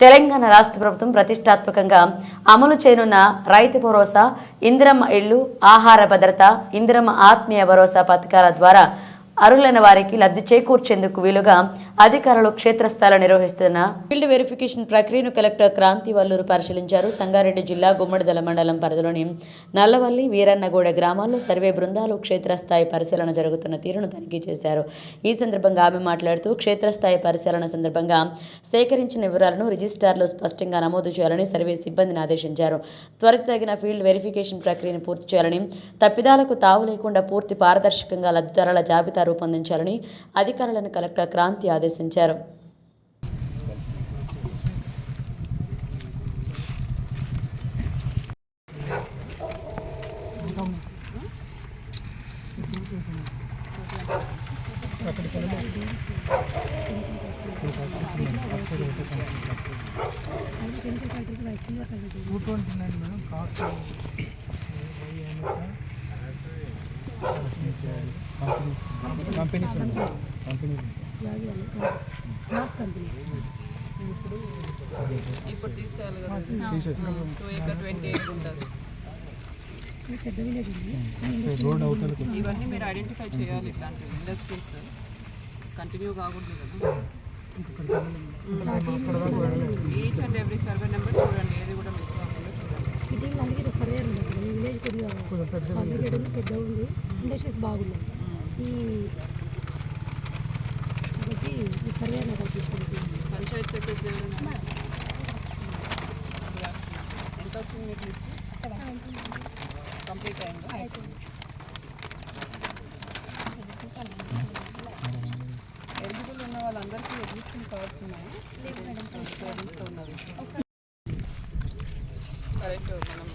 తెలంగాణ రాష్ట్ర ప్రభుత్వం ప్రతిష్టాత్మకంగా అమలు చేయనున్న రైతు భరోసా ఇందిరమ్మ ఇళ్ళు ఆహార భద్రత ఇందిరమ్మ ఆత్మీయ భరోసా పథకాల ద్వారా అర్హులైన వారికి లబ్ధి చేకూర్చేందుకు వీలుగా అధికారులు క్షేత్రస్థాయిలో నిర్వహిస్తున్న ఫీల్డ్ వెరిఫికేషన్ ప్రక్రియను కలెక్టర్ క్రాంతి వల్లూరు పరిశీలించారు. సంగారెడ్డి జిల్లా గుమ్మడిదల మండలం పరిధిలోని నల్లవల్లి వీరన్నగూడ గ్రామాల్లో సర్వే బృందాలు క్షేత్రస్థాయి పరిశీలన జరుగుతున్న తీరును తనిఖీ చేశారు. ఈ సందర్భంగా ఆమె మాట్లాడుతూ క్షేత్రస్థాయి పరిశీలన సందర్భంగా సేకరించిన వివరాలను రిజిస్టార్లో స్పష్టంగా నమోదు చేయాలని సర్వే సిబ్బందిని ఆదేశించారు. త్వరితగిన ఫీల్డ్ వెరిఫికేషన్ ప్రక్రియను పూర్తి చేయాలని తప్పిదాలకు తావు లేకుండా పూర్తి పారదర్శకంగా లబ్ధిదారుల జాబితా రూపొందించాలని అధికారులను కలెక్టర్ క్రాంతి ఆదేశించారు. ఆదేశించారు. Twenty nine companies glass company ఇప్పుడు తీసేయాలి కదా. టూ ఏకర్ ట్వంటీ ఎయిట్ ఉంటుంది ఇవన్నీ మీరు ఐడెంటిఫై చేయాలి ఇట్లాంటి ఇండస్ట్రీస్ కంటిన్యూ కాకూడదు కదా. Each and every survey number చూడండి. ఏది కూడా మిస్ కాకుండా చూడండి. ఇది అందుకే సర్వే విలేజ్ కొద్దిగా పెద్ద ఉంది. ఇండస్ట్రీస్ బాగున్నాయి. ఈ ఎంత వచ్చింది మీకు లిస్ట్ కంప్లీట్ అయిందా ఎలిజిబుల్ ఉన్న వాళ్ళందరికీ ఎగ్జిస్టింగ్ కార్డ్స్ ఉన్నాయి సేవింగ్స్లో ఉన్నవి కరెక్ట్ మనం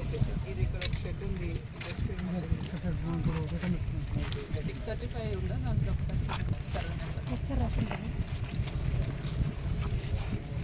ఓకే ఇది ఇక్కడ ఒక షెడ్ ఉంది ఇండస్ట్రీ సిక్స్ థర్టీ ఫైవ్ ఉందా దాంట్లో ఒకసారి?